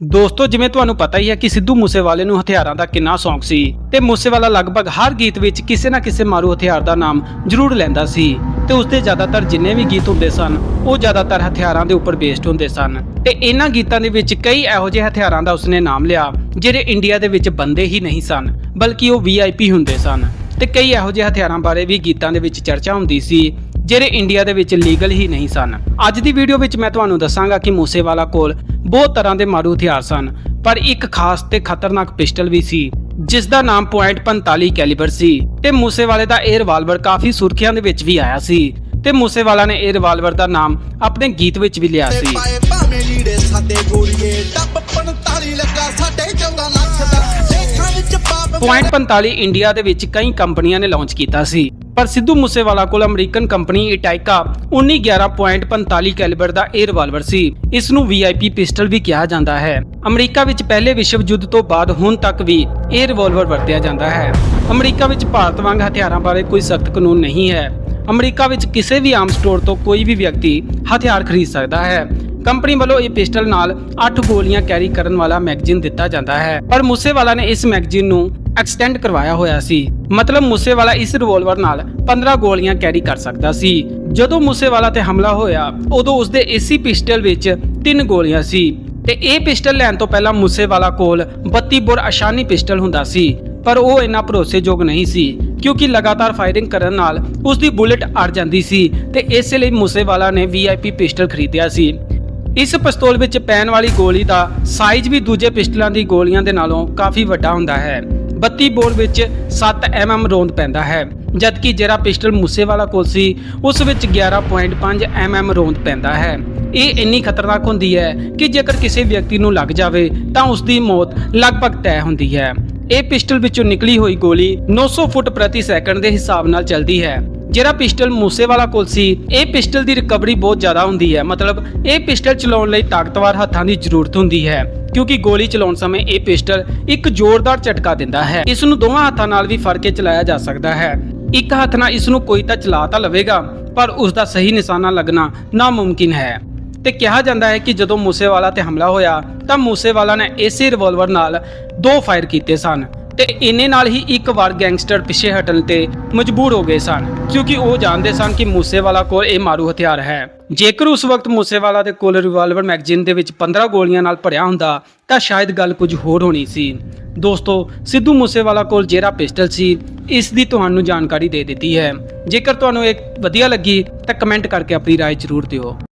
ਦੋਸਤੋ, ਜਿਵੇਂ ਤੁਹਾਨੂੰ ਪਤਾ ਹੀ ਹੈ ਕਿ ਸਿੱਧੂ ਮੂਸੇਵਾਲੇ ਨੂੰ ਹਥਿਆਰਾਂ ਦਾ ਕਿੰਨਾ ਸ਼ੌਂਕ ਸੀ ਤੇ ਮੂਸੇਵਾਲਾ ਲਗਭਗ ਹਰ ਗੀਤ ਵਿੱਚ ਕਿਸੇ ਨਾ ਕਿਸੇ ਮਾਰੂ ਹਥਿਆਰ ਦਾ ਨਾਮ ਜ਼ਰੂਰ ਲੈਂਦਾ ਸੀ ਤੇ ਉਸਦੇ ਜ਼ਿਆਦਾਤਰ ਜਿੰਨੇ ਵੀ ਗੀਤ ਹੁੰਦੇ ਸਨ, ਉਹ ਜ਼ਿਆਦਾਤਰ ਹਥਿਆਰਾਂ ਦੇ ਉੱਪਰ ਬੇਸਡ ਹੁੰਦੇ ਸਨ ਤੇ ਇਹਨਾਂ ਗੀਤਾਂ ਦੇ ਵਿੱਚ ਕਈ ਇਹੋ ਜਿਹੇ ਹਥਿਆਰਾਂ ਦਾ ਉਸਨੇ ਨਾਮ ਲਿਆ ਜਿਹੜੇ ਇੰਡੀਆ ਦੇ ਵਿੱਚ ਬੰਦੇ ਹੀ ਨਹੀਂ ਸਨ, ਬਲਕਿ ਉਹ ਵੀਆਈਪੀ ਹੁੰਦੇ ਸਨ ਤੇ ਕਈ ਇਹੋ ਜਿਹੇ ਹਥਿਆਰਾਂ ਬਾਰੇ ਵੀ ਗੀਤਾਂ ਦੇ ਵਿੱਚ ਚਰਚਾ ਹੁੰਦੀ ਸੀ ਜਿਹੜੇ ਇੰਡੀਆ ਦੇ ਵਿੱਚ ਲੀਗਲ ਹੀ ਨਹੀਂ ਸਨ। ਅੱਜ ਦੀ ਵੀਡੀਓ ਵਿੱਚ ਮੈਂ ਤੁਹਾਨੂੰ ਦੱਸਾਂਗਾ ਕਿ ਮੂਸੇਵਾਲਾ ਕੋਲ ਬਹੁਤ ਤਰ੍ਹਾਂ ਦੇ ਮਾਰੂ ਹਥਿਆਰ ਸਨ ਪਰ ਇੱਕ ਖਾਸ ਤੇ ਖਤਰਨਾਕ ਪਿਸਟਲ ਵੀ ਸੀ ਜਿਸ ਦਾ ਨਾਮ .45 ਕੈਲੀਬਰ ਸੀ ਤੇ ਮੂਸੇਵਾਲੇ ਦਾ ਇਹ ਰਿਵਾਲਵਰ ਕਾਫੀ ਸੁਰਖੀਆਂ ਦੇ ਵਿੱਚ ਵੀ ਆਇਆ ਸੀ ਤੇ ਮੂਸੇਵਾਲਾ ਨੇ ਇਹ ਰਿਵਾਲਵਰ ਦਾ ਨਾਮ ਆਪਣੇ ਗੀਤ ਵਿੱਚ ਵੀ ਲਿਆ ਸੀ। ਭਾਵੇਂ ਲੀੜੇ ਸਾਡੇ ਗੋਲੀਏ ਟੱਪ 45 ਲੱਗਾ ਸਾਡੇ 14 ਲੱਖ ਦਾ। ਦੇਖਾਂ ਵਿੱਚ ਪਾਪ ਪੁਆਇੰਟ 45 ਇੰਡੀਆ ਦੇ ਵਿੱਚ ਕਈ ਕੰਪਨੀਆਂ ਨੇ ਲਾਂਚ ਕੀਤਾ ਸੀ। ਪਰ ਸਿੱਧੂ ਮੂਸੇਵਾਲਾ ਕੋਲ ਅਮਰੀਕਨ ਕੰਪਨੀ ਇਟਾਈਕਾ 1911.45 ਕੈਲੀਬਰ ਦਾ ਇਹ ਰਿਵਾਲਵਰ ਸੀ। ਇਸ ਨੂੰ ਵੀਆਈਪੀ ਪਿਸਟਲ ਵੀ ਕਿਹਾ ਜਾਂਦਾ ਹੈ। ਅਮਰੀਕਾ ਵਿੱਚ ਪਹਿਲੇ ਵਿਸ਼ਵ ਯੁੱਧ ਤੋਂ ਬਾਅਦ ਹੁਣ ਤੱਕ ਵੀ ਇਹ ਰਿਵਾਲਵਰ ਵਰਤਿਆ ਜਾਂਦਾ ਹੈ। ਅਮਰੀਕਾ ਵਿੱਚ ਭਾਰਤ ਵਾਂਗ ਹਥਿਆਰਾਂ ਬਾਰੇ ਕੋਈ ਸਖਤ ਕਾਨੂੰਨ ਨਹੀਂ ਹੈ। ਅਮਰੀਕਾ ਵਿੱਚ ਕਿਸੇ ਵੀ ਆਮ ਸਟੋਰ ਤੋਂ ਕੋਈ ਵੀ ਵਿਅਕਤੀ ਹਥਿਆਰ ਖਰੀਦ ਸਕਦਾ ਹੈ। ਕੰਪਨੀ ਵੱਲੋਂ ਇਹ ਪਿਸਟਲ ਨਾਲ 8 ਗੋਲੀਆਂ ਕੈਰੀ ਕਰਨ ਵਾਲਾ ਮੈਗਜ਼ੀਨ ਦਿੱਤਾ ਜਾਂਦਾ ਹੈ। ਪਰ ਮੂਸੇਵਾਲਾ ਨੇ ਇਸ ਮੈਗਜ਼ੀਨ ਨੂੰ ਐਕਸਟੈਂਡ ਕਰਵਾਇਆ ਹੋਇਆ ਸੀ। ਮਤਲਬ ਮੂਸੇਵਾਲਾ ਇਸ ਰਿਵੋਲਵਰ ਨਾਲ 15 ਗੋਲੀਆਂ ਕੈਰੀ ਕਰ ਸਕਦਾ ਸੀ। ਜਦੋਂ ਮੂਸੇਵਾਲਾ ਤੇ ਹਮਲਾ ਹੋਇਆ, ਉਦੋਂ ਉਸਦੇ ਇਸੇ ਪਿਸਟਲ ਵਿੱਚ 3 ਗੋਲੀਆਂ ਸੀ। ਤੇ ਇਹ ਪਿਸਟਲ ਲੈਣ ਤੋਂ ਪਹਿਲਾਂ ਮੂਸੇਵਾਲਾ ਕੋਲ 32 ਬੋਰ ਆਸ਼ਾਨੀ ਪਿਸਟਲ ਹੁੰਦਾ ਸੀ। ਪਰ ਉਹ ਇੰਨਾ ਭਰੋਸੇਯੋਗ ਨਹੀਂ ਸੀ, ਕਿਉਂਕਿ ਲਗਾਤਾਰ ਫਾਇਰਿੰਗ ਕਰਨ ਨਾਲ ਉਸ ਦੀ ਬੁਲੇਟ ਅੜ ਜਾਂਦੀ ਸੀ ਤੇ ਇਸੇ ਲਈ ਮੂਸੇਵਾਲਾ ਨੇ ਵੀਆਈਪੀ ਪਿਸਟਲ ਖਰੀਦਿਆ ਸੀ। ਇਸ ਪਿਸਤੌਲ ਵਿੱਚ ਪੈਣ ਵਾਲੀ ਗੋਲੀ ਦਾ ਸਾਈਜ਼ ਵੀ ਦੂਜੇ ਪਿਸਟਲਾਂ ਦੀ ਗੋਲੀਆਂ ਦੇ ਨਾਲੋਂ ਕਾਫੀ ਵੱਡਾ ਹੁੰਦਾ ਹੈ। 32 ਬੋਰ ਵਿੱਚ 7 mm ਰੌਂਦ ਪੈਂਦਾ ਹੈ। ਜਦਕਿ ਜਿਹੜਾ ਪਿਸਟਲ ਮੂਸੇਵਾਲਾ ਕੋਲ ਸੀ, ਉਸ ਵਿੱਚ 11.5 mm ਰੌਂਦ ਪੈਂਦਾ ਹੈ। ਇਹ ਇੰਨੀ ਖਤਰਨਾਕ ਹੁੰਦੀ ਹੈ ਕਿ ਜੇਕਰ ਕਿਸੇ ਵਿਅਕਤੀ ਨੂੰ ਲੱਗ ਜਾਵੇ, ਤਾਂ ਉਸ ਦੀ ਮੌਤ ਲਗਭਗ ਤੈਅ ਹੁੰਦੀ ਹੈ। ਇਹ ਪਿਸਟਲ ਵਿੱਚੋਂ ਨਿਕਲੀ ਹੋਈ ਗੋਲੀ 900 ਫੁੱਟ ਪ੍ਰਤੀ ਸੈਕਿੰਡ ਦੇ ਹਿਸਾਬ ਨਾਲ ਚੱਲਦੀ ਹੈ। ਜਿਹੜਾ ਪਿਸਟਲ ਮੂਸੇਵਾਲਾ ਕੋਲ ਸੀ, ਇਹ ਪਿਸਟਲ ਦੀ ਰਿਕਵਰੀ ਬਹੁਤ ਜ਼ਿਆਦਾ ਹੁੰਦੀ ਹੈ। ਮਤਲਬ, ਇਹ ਪਿਸਟਲ ਚਲਾਉਣ ਲਈ ਤਾਕਤਵਰ ਹੱਥਾਂ ਦੀ ਜ਼ਰੂਰਤ ਹੁੰਦੀ ਹੈ। ਕਿਉਂਕਿ ਗੋਲੀ ਚਲਾਉਣ ਸਮੇਂ ਇਹ ਪਿਸਟਲ ਇੱਕ ਜ਼ੋਰਦਾਰ ਝਟਕਾ ਦਿੰਦਾ ਹੈ। ਇਸ ਨੂੰ ਦੋਵਾਂ ਹੱਥਾਂ ਨਾਲ ਵੀ ਫੜ ਕੇ ਚਲਾਇਆ ਜਾ ਸਕਦਾ ਹੈ। ਇੱਕ ਹੱਥ ਨਾਲ ਇਸ ਨੂੰ ਕੋਈ ਤਾਂ ਚਲਾ ਤਾਂ ਲਵੇਗਾ, ਪਰ ਉਸ ਦਾ ਸਹੀ ਨਿਸ਼ਾਨਾ ਲੱਗਣਾ ਨਾਮੁਮਕਿਨ ਹੈ। ਤੇ ਕਿਹਾ ਜਾਂਦਾ ਹੈ ਕਿ ਜਦੋਂ ਮੂਸੇਵਾਲਾ ਤੇ ਹਮਲਾ ਹੋਇਆ, ਤਾਂ ਮੂਸੇਵਾਲਾ ਨੇ ਇਸੇ ਰਿਵਾਲਵਰ ਨਾਲ ਦੋ ਫਾਇਰ ਕੀਤੇ ਸਨ। ਤੇ ਇੰਨੇ ਨਾਲ ਹੀ ਇੱਕ ਵਾਰ ਗੈਂਗਸਟਰ ਪਿੱਛੇ ਹਟਣ ਤੇ ਮਜਬੂਰ ਹੋ ਗਏ ਸਨ ਕਿਉਂਕਿ ਉਹ ਜਾਣਦੇ ਸਨ ਕਿ ਮੂਸੇਵਾਲਾ ਕੋਲ ਇਹ ਮਾਰੂ ਹਥਿਆਰ ਹੈ ਜੇਕਰ ਉਸ ਵਕਤ ਮੂਸੇਵਾਲਾ ਦੇ ਕੋਲ ਰਿਵਾਲਵਰ ਮੈਗਜ਼ੀਨ ਦੇ ਵਿੱਚ 15 ਗੋਲੀਆਂ ਨਾਲ ਭਰਿਆ ਹੁੰਦਾ ਤਾਂ ਸ਼ਾਇਦ ਗੱਲ ਕੁਝ ਹੋਰ ਹੋਣੀ ਸੀ ਦੋਸਤੋ ਸਿੱਧੂ ਮੂਸੇਵਾਲਾ ਕੋਲ ਜਿਹੜਾ ਪਿਸਟਲ ਸੀ ਇਸ ਦੀ ਤੁਹਾਨੂੰ ਜਾਣਕਾਰੀ ਦੇ ਦਿੱਤੀ ਹੈ ਜੇਕਰ ਤੁਹਾਨੂੰ ਇਹ ਵਧੀਆ ਲੱਗੀ ਤਾਂ ਕਮੈਂਟ ਕਰਕੇ ਆਪਣੀ رائے ਜ਼ਰੂਰ ਦਿਓ